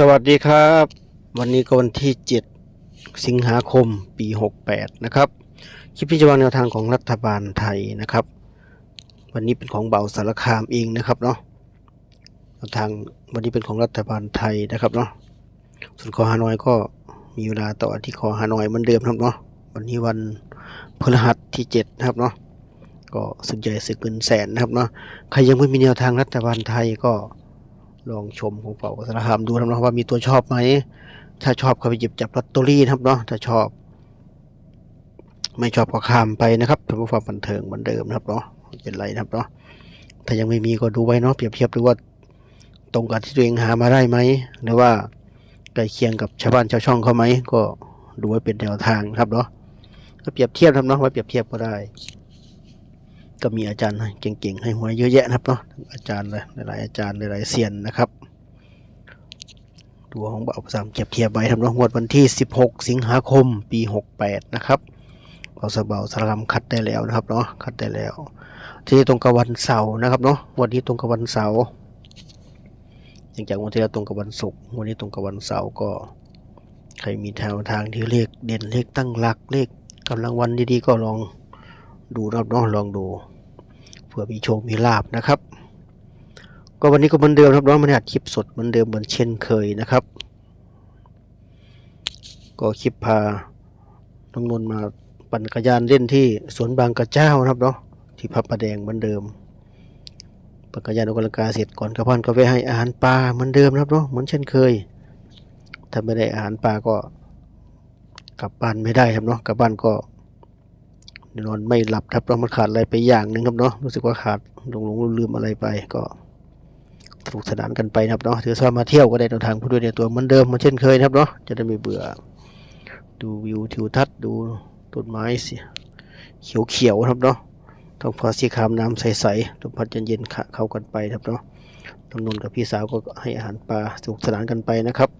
สวัสดีครับ วันนี้ก็วันที่ 7 สิงหาคมปี 68 นะครับคลิปที่จะวางแนวทางของรัฐบาลไทยนะครับ วันนี้เป็นของเบาสารคามเองนะครับเนาะแนวทางวันนี้เป็นของรัฐบาลไทยนะครับเนาะส่วนคอฮานอยก็มีเวลาต่อที่คอฮานอยเหมือนเดิมครับเนาะวันนี้วันพฤหัสที่7นะครับเนาะก็สึกใหญ่สึกเงินแสนนะครับเนาะใครยังไม่มีแนวทางรัฐบาลไทยก็ ลองชมของเป่าสารคามดูนะครับเนาะว่ามีตัวชอบไหม ถ้าชอบก็ไปหยิบจับลอตเตอรี่นะครับเนาะถ้าชอบ ไม่ชอบก็ข้ามไปนะครับเพื่อความบันเทิงเหมือนเดิมนะครับเนาะเป็นไรนะครับเนาะถ้ายังไม่มีก็ดูไว้เนาะเปรียบเทียบดูว่าตรงกับที่ตัวเองหามาได้ไหมหรือว่าใกล้เคียงกับชาวบ้านชาวช่องเขาไหมก็ดูไว้เป็นแนวทางครับเนาะก็เปรียบเทียบนะครับเนาะไว้เปรียบเทียบก็ได้ ก็มีอาจารย์เก่งๆให้หวยเยอะแยะนะครับเนาะอาจารย์เลยหลายๆอาจารย์หลายๆเซียนนะครับดูของเบาประสามเก็บเทียบไว้ทำรางวดวันที่ 16 สิงหาคมปี 68 นะครับเบาสเบาสารคำคัดได้แล้วนะครับเนาะคัดได้แล้วที่ตรงกับวันเสาร์นะครับเนาะวันนี้ตรงกับวันเสาร์อย่างจากวันที่แล้วตรงกับวันศุกร์วันนี้ตรงกับวันเสาร์ก็ ใครมีแถวทางที่เลขเด่นเลขตั้งหลักเลขกำลังวันดีๆก็ลอง ดูนะครับเนาะลองดูเผื่อมีโชคมีลาบนะครับ ก็วันนี้ก็เหมือนเดิมครับเนาะมันอัดคลิปสดเหมือนเดิมเหมือนเช่นเคยนะครับ ก็คลิปพาน้องนนมาปั่นจักรยานเล่นที่สวนบางกระเจ้านะครับเนาะที่พับประแดงเหมือนเดิมปั่นจักรยานออกกำลังกายเสร็จก่อนกระพันก็ไปให้อาหารปลาเหมือนเดิมนะครับเนาะเหมือนเช่นเคยถ้าไม่ได้อาหารปลาก็กลับบ้านไม่ได้ครับเนาะกลับบ้านก็ นอนไม่หลับครับเพราะมันขาดอะไรไปอย่างหนึ่งครับเนาะรู้สึกว่าขาดหลงหลงลืมอะไรไปก็สนุกสนานกันไปนะครับเนาะถือว่ามาเที่ยวก็ได้เดินทางผู้ด้วยในตัวเหมือนเดิมเหมือนเช่นเคยนะครับเนาะจะได้ไม่เบื่อ ดูวิวทิวทัศน์ดูต้นไม้สิเขียวๆนะครับเนาะท้องฟ้าสีครามน้ำใสๆลมพัดเย็นๆเข้ากันไปครับเนาะน้องนนกับพี่สาวก็ให้อาหารปลาสนุกสนานกันไปนะครับ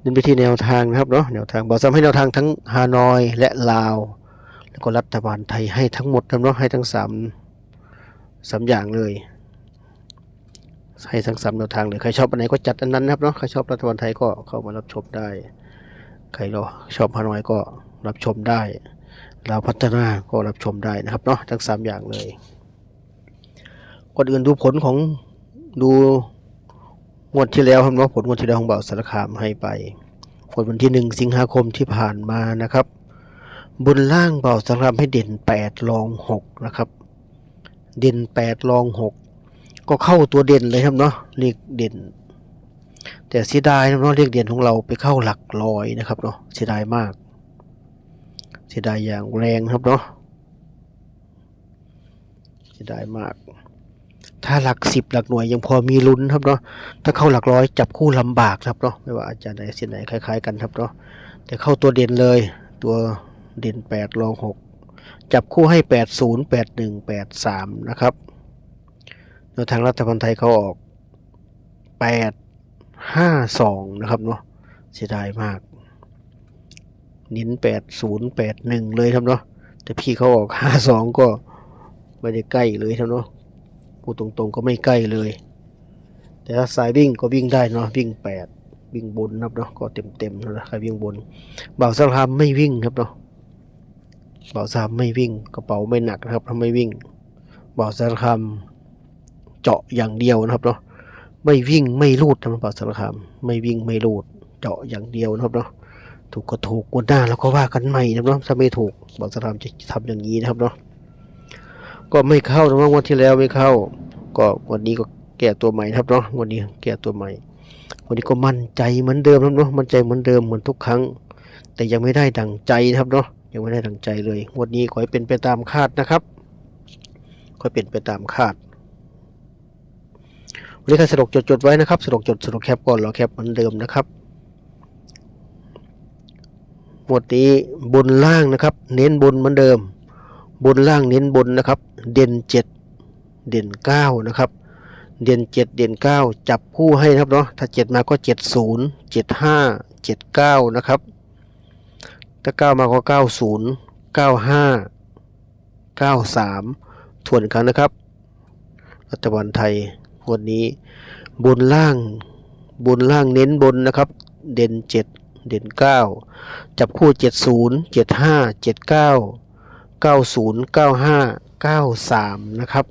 เดินไปที่แนวทางนะครับเนาะแนวทางบอกซ้ำให้แนวทางทั้งฮานอยและลาว แล้วก็รัฐบาลไทยให้ทั้งหมดนะเนาะให้ทั้งสามสามอย่างเลย ให้ทั้งสามแนวทางเลยใครชอบอันไหนก็จัดอันนั้นนะครับเนาะใครชอบรัฐบาลไทยก็เข้ามารับชมได้ ใครรอชอบฮานอยก็รับชมได้ลาพัฒนาก็รับชมได้นะครับเนาะทั้งสามอย่างเลยก่อนอื่นดูผลของดูงวดที่แล้วครับเนาะผลงวดที่แล้วของเบาสารคามให้ไปผลวันที่หนึ่งสิงหาคมที่ผ่านมานะครับ บนล่างเบาสำหรับให้เด่น8รอง6นะครับ เด่น8รอง6ก็เข้าตัวเด่นเลยครับเนาะเรียกเด่น แต่เสียดายนะเนาะเรียกเด่นของเราไปเข้าหลักร้อยนะครับเนาะเสียดายมากเสียดายอย่างแรงครับเนาะเสียดายมาก ถ้าหลักสิบหลักหน่วยยังพอมีลุ้นครับเนาะถ้าเข้าหลักร้อยจับคู่ลำบากครับเนาะไม่ว่าอาจารย์ไหนเส้นไหนคล้าย ๆ กันครับเนาะแต่เข้าตัวเด่นเลยตัว เด่นแปดรองหกจับคู่ให้แปดศูนย์แปดหนึ่งแปดสามนะครับโดยทางรัฐบาลไทยเขาออกแปดห้าสองนะครับเนาะเสียดายมากน้นแปดศูนย์แปดหนึ่งเลยครับเนาะแต่พี่เขาออกห้าสองก็ไม่ได้ใกล้เลยครับเนาะพูดตรงๆก็ไม่ใกล้เลย แต่ถ้าสายวิ่งก็วิ่งได้เนาะวิ่งแปดวิ่งบนนะครับเนาะก็เต็มๆนะใครวิ่งบนบ่าวสารคามไม่วิ่งครับเนาะ บ่าวสามไม่วิ่งกระเป๋าไม่หนักนะครับทำไม่วิ่งบ่าวสารคามเจาะอย่างเดียวนะครับเนาะไม่วิ่งไม่รูดนะบ่าวสารคามไม่วิ่งไม่รูด เจาะอย่างเดียวนะครับเนาะถูกก็ถูกกวนหน้าแล้วก็ว่ากันใหม่นะครับเนาะถ้าไม่ถูกบ่าวสารคามจะทำอย่างนี้นะครับเนาะก็ไม่เข้านะว่าวันที่แล้วไม่เข้า ก็วันนี้ก็แก้ตัวใหม่นะครับเนาะวันนี้แก้ตัวใหม่ วันนี้ก็มั่นใจเหมือนเดิมนะครับเนาะมั่นใจเหมือนเดิมเหมือนทุกครั้ง แต่ยังไม่ได้ดังใจนะครับเนาะ ยังไม่ได้ดังใจเลยงวันนี้ขอให้เป็นไปตามคาดนะครับขอให้เป็นไปตามคาดวันนี้ใครสะดวกจดจดๆไว้นะครับสะดวกจดสะดวกแคปก่อนเราแคปเหมือนเดิมนะครับหมวดนี้บนล่างนะครับ เน้นบนเหมือนเดิม บนล่างเน้นบนนะครับ เด่นเจ็ดเด่นเก้านะครับ เด่นเจ็ดเด่นเก้าจับคู่ให้นะครับเนาะถ้าเจ็ดมาก็เจ็ดศูนย์เจ็ดห้าเจ็ดเก้านะครับ ถ้าเก้ามาก็เก้าศูนย์เก้าห้าเก้าสามทวนอีกครั้งนะครับ รัฐบาลไทยวันนี้ บนล่างบนล่างเน้นบนนะครับ เด่นเจ็ดเด่นเก้าจับคู่เจ็ดศูนย์เจ็ดห้าเจ็ดเก้าเก้าศูนย์เก้าห้าเก้าสามนะครับ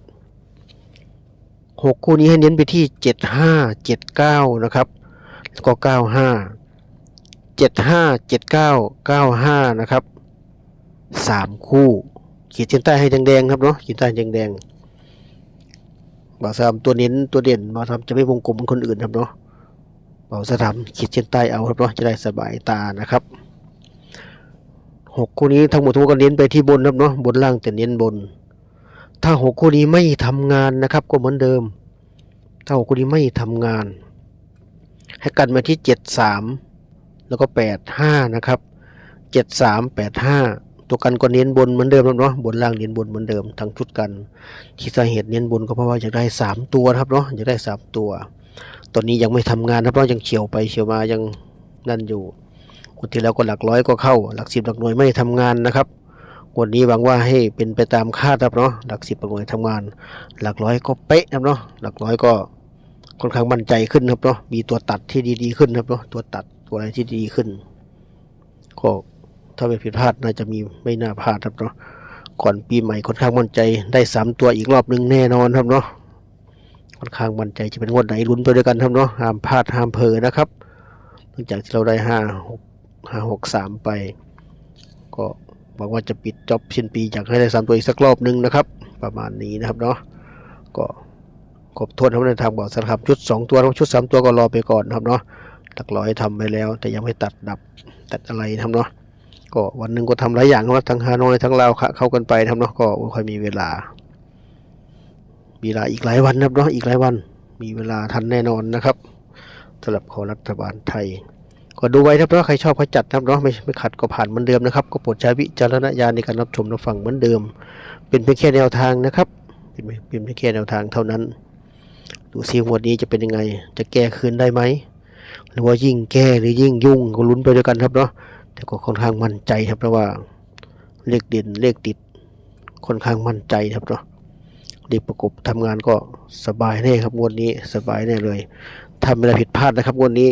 หกคู่นี้ให้เน้นไปที่เจ็ดห้าเจ็ดเก้านะครับแล้วก็เก้าห้า เจ็ดห้าเจ็ดเก้าเก้าห้านะครับสามคู่ ขีดเส้นใต้ให้แดงๆครับเนาะขีดใต้แดงๆบ่าวสามตัวเน้นตัวเด่นบ่าวสามจะไม่วงกลมเหมือนคนอื่นครับเนาะเบาสถามขีดเส้นใต้เอาครับเนาะจะได้สบายตานะครับหกคู่นี้ทั้งหมดทั้งมวลก็เน้นไปที่บนครับเนาะบนล่างแต่เน้นบน ถ้าหกคู่นี้ไม่ทำงานนะครับ ก็เหมือนเดิม ถ้าหกคู่นี้ไม่ทำงาน ให้กันมาที่เจ็ดสาม แล้วก็แปดห้านะครับเจ็ดสามแปดห้าตัวกันก็เน้นบนเหมือนเดิมครับเนาะบนล่างเน้นบนเหมือนเดิมทั้งชุดกัน ที่สาเหตุเน้นบนก็เพราะว่าอยากได้สามตัวครับเนาะอยากได้สามตัว ตอนนี้ยังไม่ทำงานนะเพราะยังเฉียวไปเฉียวมายังนั่นอยู่คนที่แล้วก็หลักร้อยก็เข้า หลักสิบหลักหน่วยไม่ทำงานนะครับวันนี้หวังว่าให้เป็นไปตามคาดครับเนาะหลักสิบหลักหน่วยทำงาน หลักร้อยก็เป๊ะครับเนาะหลักร้อยก็ค่อนข้างมั่นใจขึ้นครับเนาะมีตัวตัดที่ดีๆขึ้นครับเนาะตัวตัด ตัวอะไรที่ดีขึ้น ก็ถ้าไม่ผิดพลาดน่าจะมีไม่น่าพลาดครับเนาะก่อนปีใหม่ค่อนข้างมั่นใจได้สามตัวอีกรอบหนึ่งแน่นอนครับเนาะค่อนข้างมั่นใจจะเป็นงวดไหนลุ้นไปด้วยกันครับเนาะห้ามพลาดห้ามเผลนะครับหลังจากที่เราได้ห้าหกห้าหกสามไป ก็หวังว่าจะปิดจ็อบสิ้นปีอยากให้ได้สามตัวอีกสักรอบหนึงนะครับ ประมาณนี้นะครับเนาะก็ครบถ้วนครับในทางบอกสำหรับชุดสองตัวครับชุดสามตัวก็รอไปก่อนนะครับเนาะ หลักร้อยทำไปแล้ว แต่ยังไม่ตัดดับตัดอะไรนะครับเนาะก็วันหนึ่งก็ทำหลายอย่างครับทั้งฮานอยทั้งลาวเข้ากันไปนะครับเนาะก็ไม่ค่อยมีเวลา มีเวลาอีกหลายวันนะครับเนาะอีกหลายวัน มีเวลาทันแน่นอนนะครับสำหรับของรัฐบาลไทยก็ดูไว้ครับเนาะใครชอบใครจัดนะครับเนาะไม่ไม่ขัดก็ผ่านเหมือนเดิมนะครับ ก็โปรดใช้วิจารณญาณในการรับชมรับฟังเหมือนเดิม เป็นเพียงแค่แนวทางนะครับเป็นเป็นเพียงแค่แนวทางเท่านั้น ดูซิงวดนี้จะเป็นยังไง จะแก้คืนได้ไหม หรือว่ายิ่งแก้หรือยิ่งยุ่งก็ลุ้นไปด้วยกันครับเนาะแต่ก็ค่อนข้างมั่นใจครับเพราะว่าเลขเด่นเลขติดค่อนข้างมั่นใจครับเนาะเด็กประกบทำงานก็สบายแน่ครับงวดนี้สบายแน่เลยทำไม่ได้ผิดพลาดนะครับงวดนี้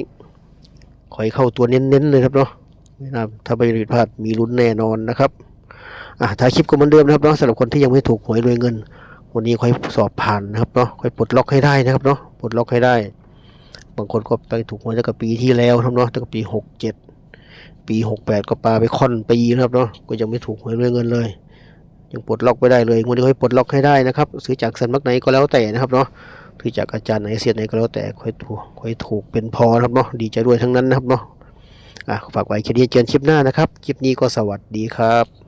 ขอให้เข้าตัวเน้นๆเลยครับเนาะไม่น่าถ้าไม่ผิดพลาดมีลุ้นแน่นอนนะครับอะถ่ายคลิปก็เหมือนเดิมนะครับเนาะสำหรับคนที่ยังไม่ถูกหวยรวยเงิน วันนี้ค่อยสอบผ่านนะครับเนาะค่อยปลดล็อกให้ได้นะครับเนาะปลดล็อกให้ได้ บางคนก็ไปถูกหวยตั้งแต่ปีที่แล้วครับเนาะตั้งแต่ปีหกเจ็ดปีหกแปดก็ปาไปค่อนปีนะครับเนาะก็ยังไม่ถูกหวยรวยเงินเลย ยังปลดล็อกไม่ได้เลยงวดนี้ค่อยปลดล็อกให้ได้นะครับซื้อจากสันมักไหนก็แล้วแต่นะครับเนาะซื้อจากอาจารย์ไหนเสียไหนก็แล้วแต่ค่อยถูกค่อยถูกเป็นพอครับเนาะดีใจด้วยทั้งนั้นนะครับเนาะอะฝากไว้แค่นี้เจอกันคลิปหน้านะครับคลิปนี้ก็สวัสดีครับ